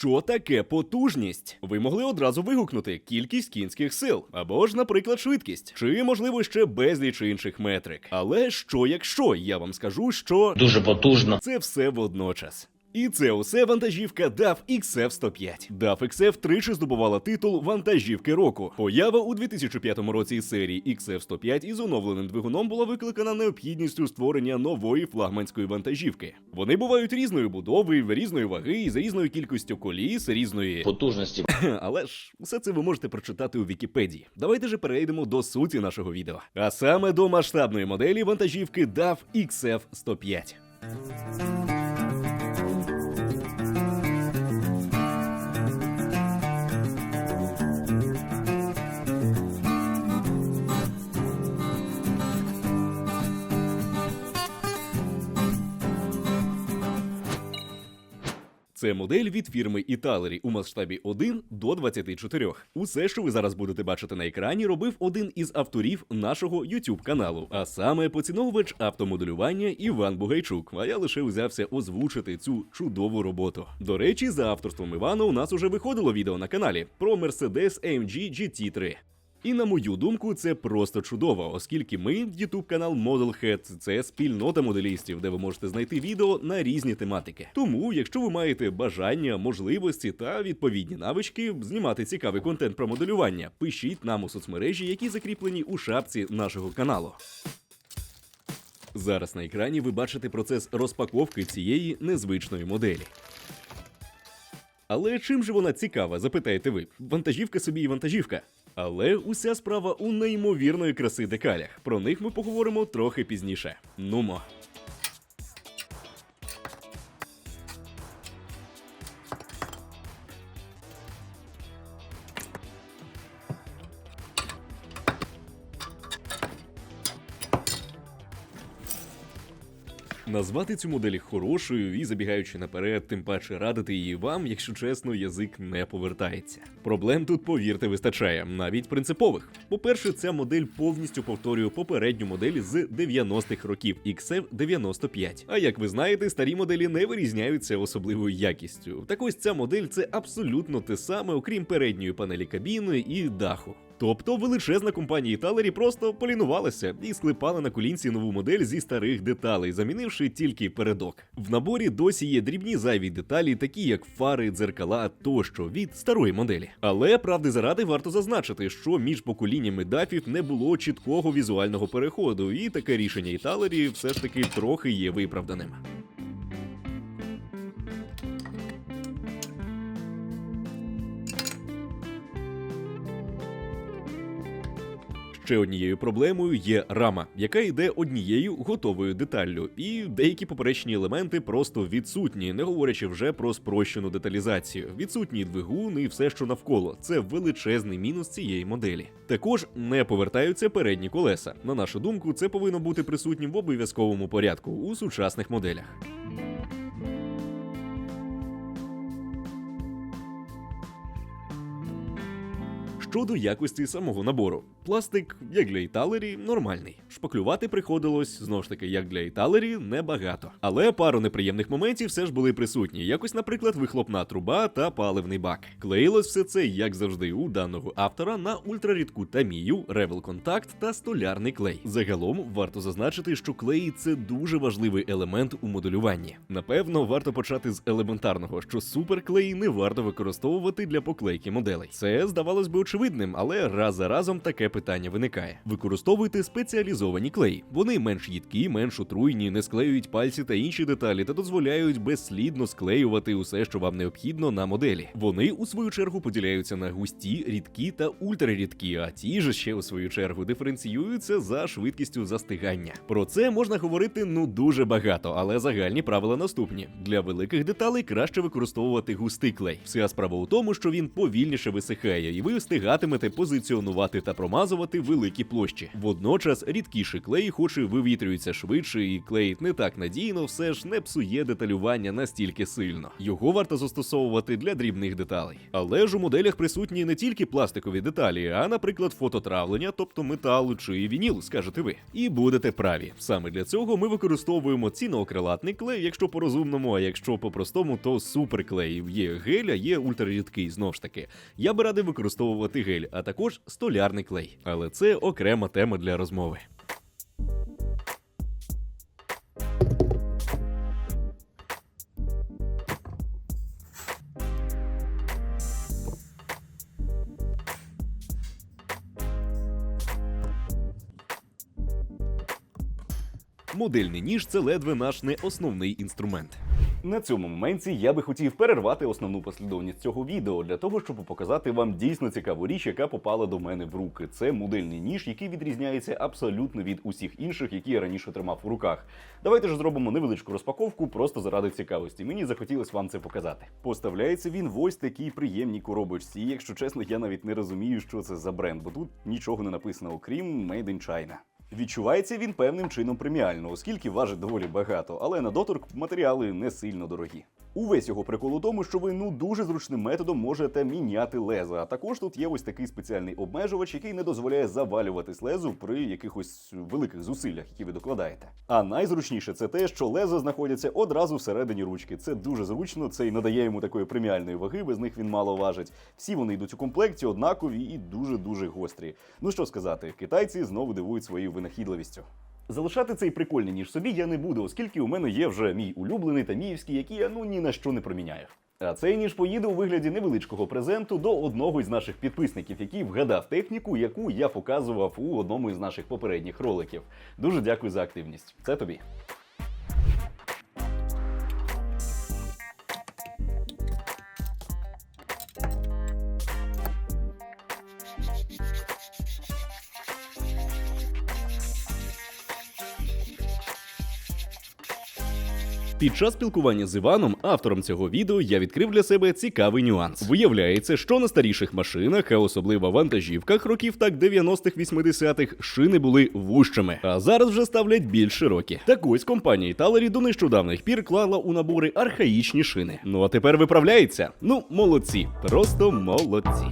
Що таке потужність? Ви могли одразу вигукнути кількість кінських сил, або ж, наприклад, швидкість, чи можливо ще безліч інших метрик. Але що якщо я вам скажу, що Дуже потужно. це все водночас. І це усе вантажівка DAF XF-105. DAF XF тричі здобувала титул вантажівки року. Поява у 2005 році серії XF-105 із оновленим двигуном була викликана необхідністю створення нової флагманської вантажівки. Вони бувають різної будови, різної ваги, і з різною кількістю коліс, різної Потужності. але ж все це ви можете прочитати у Вікіпедії. Давайте же перейдемо до суті нашого відео. А саме до масштабної моделі вантажівки DAF XF-105. Це модель від фірми Італері у масштабі 1 до 24. Усе, що ви зараз будете бачити на екрані, робив один із авторів нашого YouTube каналу, а саме поціновувач автомоделювання Іван Бугайчук. А я лише узявся озвучити цю чудову роботу. До речі, за авторством Івана у нас уже виходило відео на каналі про Mercedes AMG GT3. І на мою думку, це просто чудово, оскільки ми, YouTube канал Modelhead, це спільнота моделістів, де ви можете знайти відео на різні тематики. Тому, якщо ви маєте бажання, можливості та відповідні навички знімати цікавий контент про моделювання, пишіть нам у соцмережі, які закріплені у шапці нашого каналу. Зараз на екрані ви бачите процес розпаковки цієї незвичної моделі. Але чим же вона цікава, запитаєте ви? Вантажівка собі і вантажівка. Але уся справа у неймовірної краси декалях. Про них ми поговоримо трохи пізніше. Нумо. Назвати цю модель хорошою і забігаючи наперед, тим паче радити її вам, якщо чесно, язик не повертається. Проблем тут, повірте, вистачає, навіть принципових. По-перше, ця модель повністю повторює попередню модель з 90-х років XF95. А як ви знаєте, старі моделі не вирізняються особливою якістю. Так ось ця модель це абсолютно те саме, окрім передньої панелі кабіни і даху. Тобто величезна компанія Італері просто полінувалася і склепала на колінці нову модель зі старих деталей, замінивши тільки передок. В наборі досі є дрібні зайві деталі, такі як фари, дзеркала тощо від старої моделі. Але правди заради варто зазначити, що між поколіннями дафів не було чіткого візуального переходу, і таке рішення Італері все ж таки трохи є виправданим. Ще однією проблемою є рама, яка йде однією готовою деталлю, і деякі поперечні елементи просто відсутні, не говорячи вже про спрощену деталізацію. Відсутній двигун і все, що навколо. Це величезний мінус цієї моделі. Також не повертаються передні колеса. На нашу думку, це повинно бути присутнім в обов'язковому порядку у сучасних моделях. Щодо якості самого набору, пластик, як для Італері, нормальний. Шпаклювати приходилось знову ж таки, як для Італері, небагато. Але пару неприємних моментів все ж були присутні. Якось, наприклад, вихлопна труба та паливний бак. Клеїлось все це, як завжди, у даного автора на ультрарідку тамію, ревел контакт та столярний клей. Загалом варто зазначити, що клей це дуже важливий елемент у моделюванні. Напевно, варто почати з елементарного, що суперклей не варто використовувати для поклейки моделей. Це здавалось би очевидним, але раз за разом таке питання виникає. Використовуйте спеціалізовані клеї. Вони менш їдкі, менш отруйні, не склеюють пальці та інші деталі та дозволяють безслідно склеювати усе, що вам необхідно на моделі. Вони у свою чергу поділяються на густі, рідкі та ультрарідкі, а ті ж ще у свою чергу диференціюються за швидкістю застигання. Про це можна говорити ну дуже багато, але загальні правила наступні: для великих деталей краще використовувати густий клей. Вся справа у тому, що він повільніше висихає, і ви встигаєте встигатимете позиціонувати та промазувати великі площі. Водночас рідкіший клей, хоч і вивітрюється швидше і клеїть не так надійно, все ж не псує деталювання настільки сильно. Його варто застосовувати для дрібних деталей. Але ж у моделях присутні не тільки пластикові деталі, а, наприклад, фототравлення, тобто метал чи вініл, скажете ви. І будете праві. Саме для цього ми використовуємо ціноокрилатний клей, якщо по розумному, а якщо по-простому, то суперклей. Є гель, а є ультрарідкий, знову ж таки. Я би радив використовувати гель, а також столярний клей. Але це окрема тема для розмови. Модельний ніж це ледве наш не основний інструмент. На цьому моменті я би хотів перервати основну послідовність цього відео для того, щоб показати вам дійсно цікаву річ, яка попала до мене в руки. Це модельний ніж, який відрізняється абсолютно від усіх інших, які я раніше тримав у руках. Давайте ж зробимо невеличку розпаковку просто заради цікавості. Мені захотілося вам це показати. Поставляється він в ось такій приємній коробочці. І, якщо чесно, я навіть не розумію, що це за бренд, бо тут нічого не написано, окрім Made in China. Відчувається він певним чином преміально, оскільки важить доволі багато, але на доторк матеріали не сильно дорогі. Увесь його прикол у тому, що ви ну дуже зручним методом можете міняти лезо. А також тут є ось такий спеціальний обмежувач, який не дозволяє завалюватись лезу при якихось великих зусиллях, які ви докладаєте. А найзручніше це те, що леза знаходяться одразу всередині ручки. Це дуже зручно, це і надає йому такої преміальної ваги, без них він мало важить. Всі вони йдуть у комплекті, однакові і дуже дуже гострі. Ну що сказати, китайці знову дивують своєю винахідливістю. Залишати цей прикольний ніж собі я не буду, оскільки у мене є вже мій улюблений таміївський, який я ну ні на що не проміняю. А цей ніж поїде у вигляді невеличкого презенту до одного із наших підписників, який вгадав техніку, яку я показував у одному із наших попередніх роликів. Дуже дякую за активність. Це тобі. Під час спілкування з Іваном, автором цього відео, я відкрив для себе цікавий нюанс. Виявляється, що на старіших машинах, а особливо вантажівках років так 90-х, 80-х, шини були вущими, а зараз вже ставлять більш широкі. Так ось компанія Італері до нещодавних пір клала у набори архаїчні шини. Ну а тепер виправляється. Ну, молодці, просто молодці.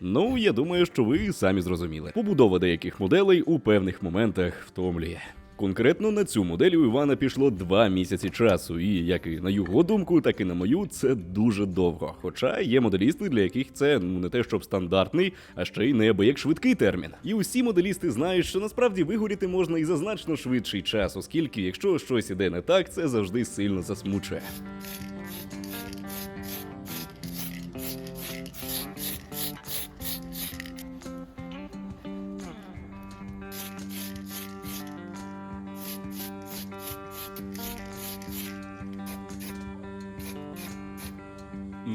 Ну, я думаю, що ви самі зрозуміли. Побудова деяких моделей у певних моментах втомлює. Конкретно на цю модель у Івана пішло два місяці часу, і як і на його думку, так і на мою, це дуже довго. Хоча є моделісти, для яких це ну не те, щоб стандартний, а ще й неабияк швидкий термін. І усі моделісти знають, що насправді вигоріти можна і за значно швидший час, оскільки якщо щось іде не так, це завжди сильно засмучує.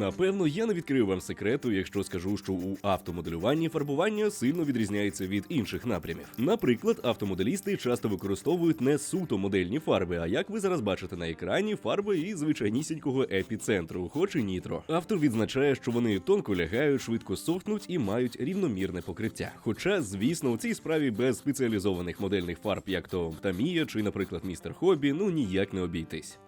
Напевно, я не відкрию вам секрету, якщо скажу, що у автомоделюванні фарбування сильно відрізняється від інших напрямів. Наприклад, автомоделісти часто використовують не суто модельні фарби, а як ви зараз бачите на екрані, фарби із звичайнісінького епіцентру, хоч і нітро. Автор відзначає, що вони тонко лягають, швидко сохнуть і мають рівномірне покриття. Хоча, звісно, у цій справі без спеціалізованих модельних фарб, як то Тамія чи, наприклад, містер Хобі, ну ніяк не обійтись.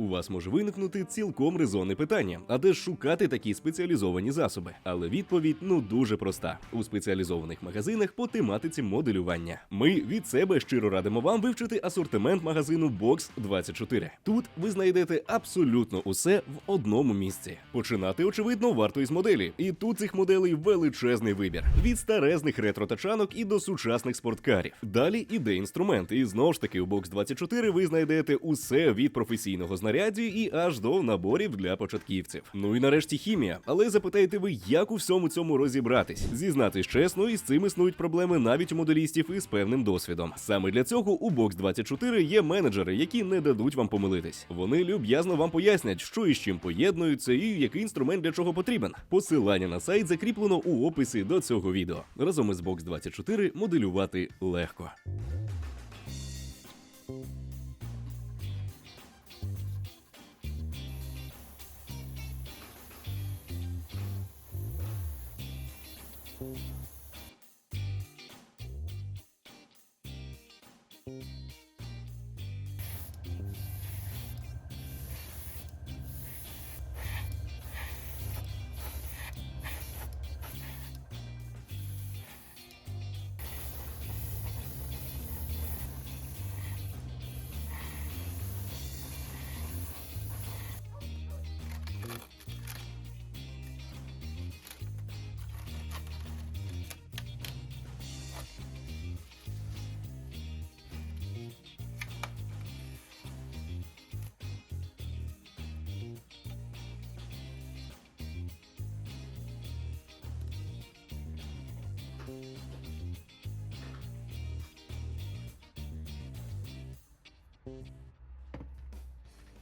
У вас може виникнути цілком резонне питання, а де ж шукати такі спеціалізовані засоби? Але відповідь ну дуже проста: у спеціалізованих магазинах по тематиці моделювання. Ми від себе щиро радимо вам вивчити асортимент магазину Box 24. Тут ви знайдете абсолютно усе в одному місці. Починати, очевидно, варто із моделі, і тут цих моделей величезний вибір: від старезних ретро-тачанок і до сучасних спорткарів. Далі іде інструмент, і знову ж таки у Box 24 ви знайдете усе від професійного знаряддя знаряддю і аж до наборів для початківців. Ну і нарешті хімія. Але запитаєте ви, як у всьому цьому розібратись? Зізнатись чесно, із цим існують проблеми навіть у моделістів із певним досвідом. Саме для цього у Box 24 є менеджери, які не дадуть вам помилитись. Вони люб'язно вам пояснять, що і з чим поєднуються, і який інструмент для чого потрібен. Посилання на сайт закріплено у описі до цього відео. Разом із Box 24 моделювати легко.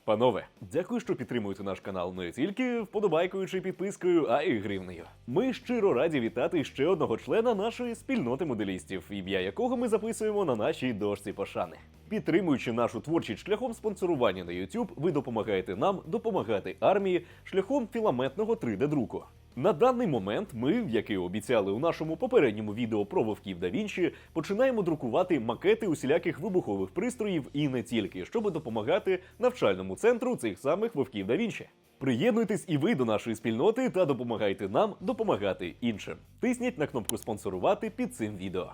Панове, дякую, що підтримуєте наш канал не тільки вподобайкою чи підпискою, а й гривнею. Ми щиро раді вітати ще одного члена нашої спільноти моделістів, ім'я якого ми записуємо на нашій дошці пошани. Підтримуючи нашу творчість шляхом спонсорування на YouTube, ви допомагаєте нам допомагати армії шляхом філаментного 3D-друку. На даний момент ми, як і обіцяли у нашому попередньому відео про вовків да Вінчі, починаємо друкувати макети усіляких вибухових пристроїв і не тільки, щоб допомагати навчальному центру цих самих вовків да Вінчі. Приєднуйтесь і ви до нашої спільноти та допомагайте нам допомагати іншим. Тисніть на кнопку спонсорувати під цим відео.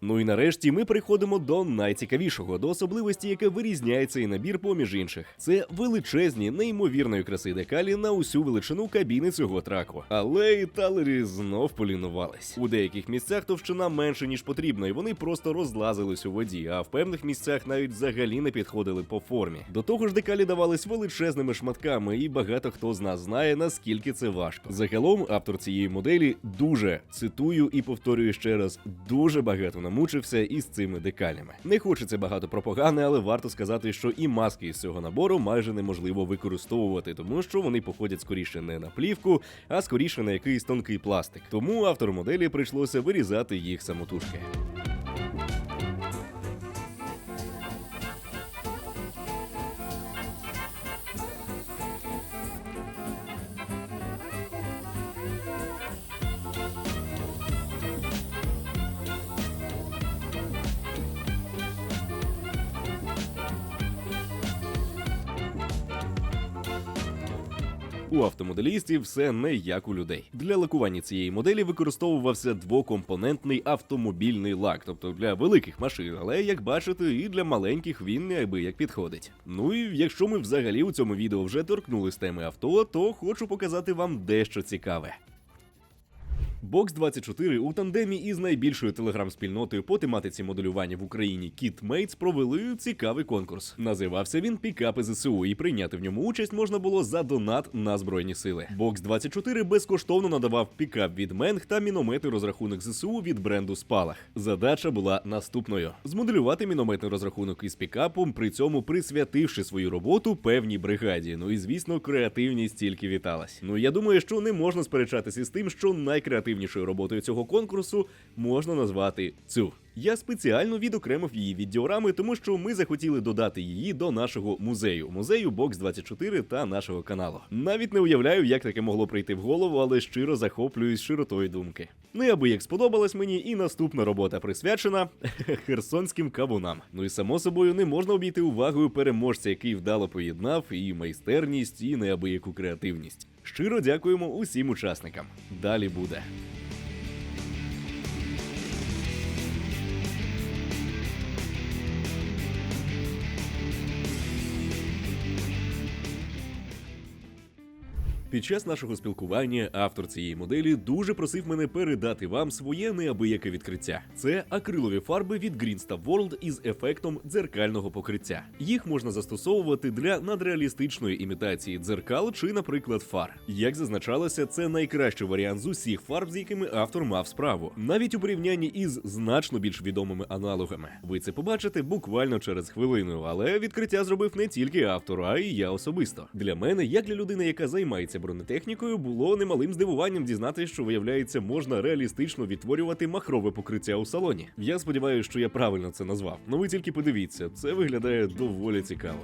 Ну і нарешті ми переходимо до найцікавішого, до особливості, яка вирізняє цей набір поміж інших. Це величезні, неймовірної краси декалі на усю величину кабіни цього траку. Але і талері знов полінувались. У деяких місцях товщина менше ніж потрібно, і вони просто розлазились у воді, а в певних місцях навіть взагалі не підходили по формі. До того ж, декалі давались величезними шматками, і багато хто з нас знає, наскільки це важко. Загалом, автор цієї моделі дуже цитую і повторюю ще раз, дуже багато намучився із цими декалями. Не хочеться багато пропаганди, але варто сказати, що і маски із цього набору майже неможливо використовувати, тому що вони походять скоріше не на плівку, а скоріше на якийсь тонкий пластик. Тому автору моделі прийшлося вирізати їх самотужки. У автомоделістів все не як у людей. Для лакування цієї моделі використовувався двокомпонентний автомобільний лак, тобто для великих машин, але як бачите, і для маленьких він неабияк підходить. Ну і якщо ми взагалі у цьому відео вже торкнули з теми авто, то хочу показати вам дещо цікаве. Box 24 у тандемі із найбільшою телеграм-спільнотою по тематиці моделювання в Україні KitMates провели цікавий конкурс. Називався він Пікапи ЗСУ, і прийняти в ньому участь можна було за донат на збройні сили. Box 24 безкоштовно надавав пікап від Менг та міномети розрахунок ЗСУ від бренду Спалах. Задача була наступною: змоделювати мінометний розрахунок із пікапом, при цьому присвятивши свою роботу певній бригаді. Ну і звісно, креативність тільки віталась. Ну я думаю, що не можна сперечатися з тим, що найкреативнішою роботою цього конкурсу можна назвати цю. Я спеціально відокремив її від діорами, тому що ми захотіли додати її до нашого музею, музею Box 24 та нашого каналу. Навіть не уявляю, як таке могло прийти в голову, але щиро захоплююсь широтою думки. Ну аби як сподобалась мені, і наступна робота присвячена херсонським кавунам. Ну і само собою не можна обійти увагою переможця, який вдало поєднав і майстерність, і неабияку креативність. Щиро дякуємо усім учасникам. Далі буде. Під час нашого спілкування автор цієї моделі дуже просив мене передати вам своє неабияке відкриття. Це акрилові фарби від Greenstuff World із ефектом дзеркального покриття. Їх можна застосовувати для надреалістичної імітації дзеркал чи, наприклад, фар. Як зазначалося, це найкращий варіант з усіх фарб, з якими автор мав справу, навіть у порівнянні із значно більш відомими аналогами. Ви це побачите буквально через хвилину, але відкриття зробив не тільки автор, а й я особисто. Для мене, як для людини, яка займається бронетехнікою, було немалим здивуванням дізнатися, що виявляється, можна реалістично відтворювати махрове покриття у салоні. Я сподіваюся, що я правильно це назвав. Ну ви тільки подивіться, це виглядає доволі цікаво.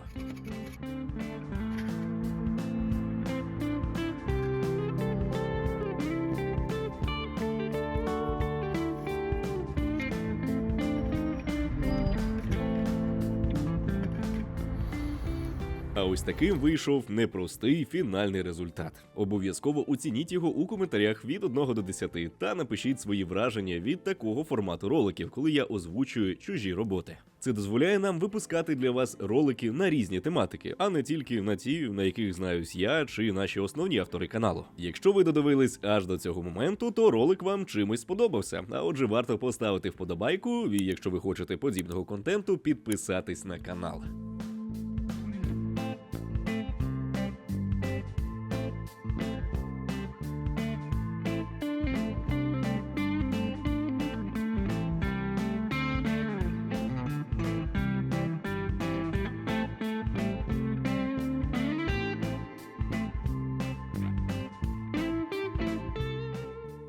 А ось таким вийшов непростий фінальний результат. Обов'язково оцініть його у коментарях від 1 до 10 та напишіть свої враження від такого формату роликів, коли я озвучую чужі роботи. Це дозволяє нам випускати для вас ролики на різні тематики, а не тільки на ті, на яких знаюсь я чи наші основні автори каналу. Якщо ви додивились аж до цього моменту, то ролик вам чимось сподобався. А отже, варто поставити вподобайку, і якщо ви хочете подібного контенту, підписатись на канал.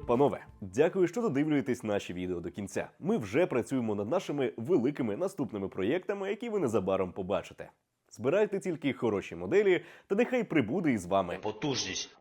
Панове, дякую, що додивлюєтесь наші відео до кінця. Ми вже працюємо над нашими великими наступними проєктами, які ви незабаром побачите. Збирайте тільки хороші моделі, та нехай прибуде із вами потужність